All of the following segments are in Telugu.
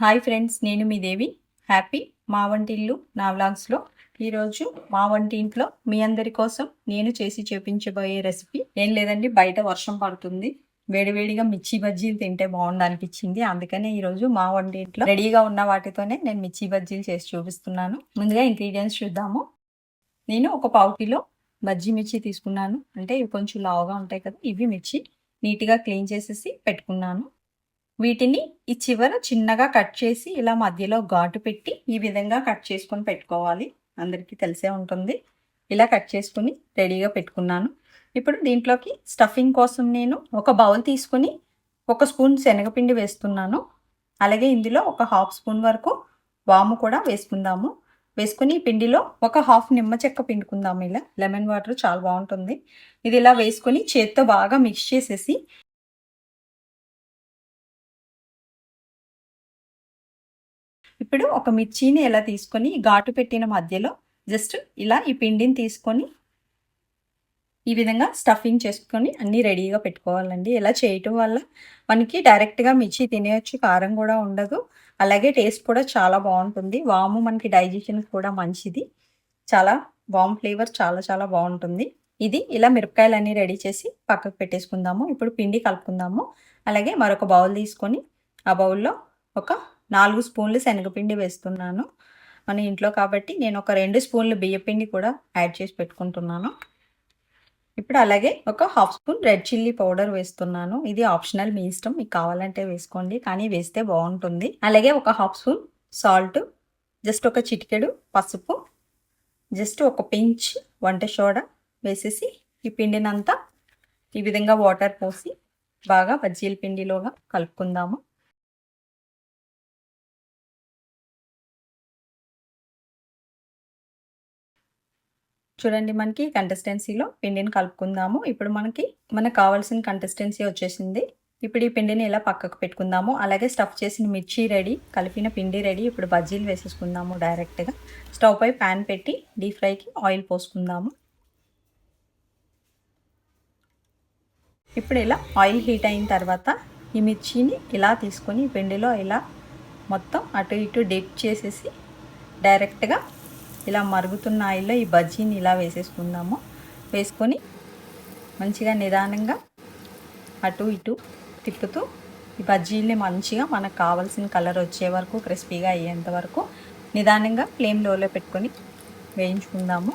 హాయ్ ఫ్రెండ్స్ నేను మీ దేవి. హ్యాపీ మా వంటిల్లు నా వ్లాగ్స్లో. ఈరోజు మా వంటింట్లో మీ అందరి కోసం నేను చేసి చూపించబోయే రెసిపీ. ఏం లేదండి బయట వర్షం పడుతుంది. వేడివేడిగా మిర్చి బజ్జీలు తింటే బాగుంది అనిపించింది. అందుకనే ఈరోజు మా వంటింట్లో రెడీగా ఉన్న వాటితోనే నేను మిర్చి బజ్జీలు చేసి చూపిస్తున్నాను. ముందుగా ఇంగ్రీడియంట్స్ చూద్దాము. నేను ఒక పావు కిలో బజ్జీ మిర్చి తీసుకున్నాను. అంటే ఇవి కొంచెం లావుగా ఉంటాయి కదా ఇవి మిర్చి నీట్గా క్లీన్ చేసేసి పెట్టుకున్నాను. వీటిని ఈ చివర చిన్నగా కట్ చేసి ఇలా మధ్యలో ఘాటు పెట్టి ఈ విధంగా కట్ చేసుకొని పెట్టుకోవాలి. అందరికీ తెలిసే ఉంటుంది. ఇలా కట్ చేసుకుని రెడీగా పెట్టుకున్నాను. ఇప్పుడు దీంట్లోకి స్టఫింగ్ కోసం నేను ఒక బౌల్ తీసుకుని ఒక స్పూన్ శనగపిండి వేస్తున్నాను. అలాగే ఇందులో ఒక హాఫ్ స్పూన్ వరకు వాము కూడా వేసుకుందాము. వేసుకుని ఈ పిండిలో ఒక హాఫ్ నిమ్మ చెక్క పిండుకుందాము. ఇలా లెమన్ వాటర్ చాలా బాగుంటుంది. ఇది ఇలా వేసుకొని చేత్తో బాగా మిక్స్ చేసేసి ఇప్పుడు ఒక మిర్చిని ఎలా తీసుకొని ఘాటు పెట్టిన మధ్యలో జస్ట్ ఇలా ఈ పిండిని తీసుకొని ఈ విధంగా స్టఫింగ్ చేసుకొని అన్నీ రెడీగా పెట్టుకోవాలండి. ఇలా చేయటం వల్ల మనకి డైరెక్ట్గా మిర్చి తినేయచ్చు కారం కూడా ఉండదు. అలాగే టేస్ట్ కూడా చాలా బాగుంటుంది. వాము మనకి డైజెషన్ కూడా మంచిది. చాలా వామ్ ఫ్లేవర్ చాలా చాలా బాగుంటుంది. ఇది ఇలా మిరపకాయలు అన్నీ రెడీ చేసి పక్కకు పెట్టేసుకుందాము. ఇప్పుడు పిండి కలుపుకుందాము. అలాగే మరొక బౌల్ తీసుకొని ఆ బౌల్లో ఒక నాలుగు స్పూన్లు శనగపిండి వేస్తున్నాను. మన ఇంట్లో కాబట్టి నేను ఒక రెండు స్పూన్లు బియ్యపిండి కూడా యాడ్ చేసి పెట్టుకుంటున్నాను. ఇప్పుడు అలాగే ఒక half spoon red chilli powder వేస్తున్నాను. ఇది ఆప్షనల్ మీ ఇష్టం. మీకు కావాలంటే వేసుకోండి. కానీ వేస్తే బాగుంటుంది. అలాగే ఒక హాఫ్ స్పూన్ సాల్ట్ జస్ట్ ఒక చిటికెడు పసుపు జస్ట్ ఒక పించ్ వంట సోడా వేసేసి ఈ పిండినంతా ఈ విధంగా వాటర్ పోసి బాగా బజ్జీల పిండిలోగా కలుపుకుందాము. చూడండి మనకి కంటెస్టెన్సీలో పిండిని కలుపుకుందాము. ఇప్పుడు మనకి మనకు కావాల్సిన కంటెస్టెన్సీ వచ్చేసింది. ఇప్పుడు ఈ పిండిని ఇలా పక్కకు పెట్టుకుందాము. అలాగే స్టఫ్ చేసిన మిర్చి రెడీ కలిపిన పిండి రెడీ. ఇప్పుడు బజ్జీలు వేసేసుకుందాము డైరెక్ట్గా స్టవ్ పై ప్యాన్ పెట్టి డీప్ ఫ్రైకి ఆయిల్ పోసుకుందాము. ఇప్పుడు ఇలా ఆయిల్ హీట్ అయిన తర్వాత ఈ మిర్చిని ఇలా తీసుకొని పిండిలో ఇలా మొత్తం అటు ఇటు డిప్ చేసేసి డైరెక్ట్గా ఇలా మరుగుతున్న ఆయిల్లో ఈ బజ్జీని ఇలా వేసేసుకుందాము. వేసుకొని మంచిగా నిదానంగా అటు ఇటు తిప్పుతూ ఈ బజ్జీల్ని మంచిగా మనకు కావాల్సిన కలర్ వచ్చే వరకు క్రిస్పీగా అయ్యేంత వరకు నిదానంగా ఫ్లేమ్ లోలో పెట్టుకొని వేయించుకుందాము.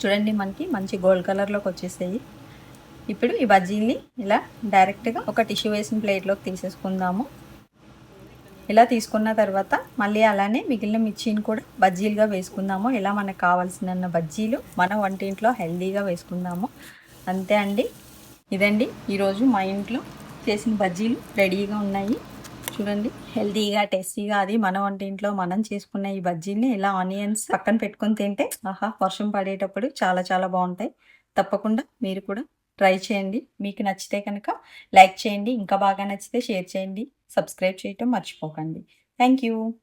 చూడండి మనకి మంచి గోల్డ్ కలర్లోకి వచ్చేసాయి. ఇప్పుడు ఈ బజ్జీల్ని ఇలా డైరెక్ట్గా ఒక టిష్యూ వేసిన ప్లేట్లోకి తీసేసుకుందాము. ఇలా తీసుకున్న తర్వాత మళ్ళీ అలానే మిగిలిన మిర్చిని కూడా బజ్జీలుగా వేసుకుందాము. ఇలా మనకు కావాల్సిన బజ్జీలు మన వంటింట్లో హెల్దీగా వేసుకుందాము. అంతే అండి. ఇదండి. ఈరోజు మా ఇంట్లో చేసిన బజ్జీలు రెడీగా ఉన్నాయి. చూడండి. హెల్దీగా టేస్టీగా అది మన వంటింట్లో మనం చేసుకున్న ఈ బజ్జీని ఇలా ఆనియన్స్ పక్కన పెట్టుకొని తింటే ఆహా వర్షం పడేటప్పుడు చాలా చాలా బాగుంటాయి. తప్పకుండా మీరు కూడా ట్రై చేయండి. మీకు నచ్చితే కనుక లైక్ చేయండి. ఇంకా బాగా నచ్చితే షేర్ చేయండి. సబ్స్క్రైబ్ చేయటం మర్చిపోకండి. Thank you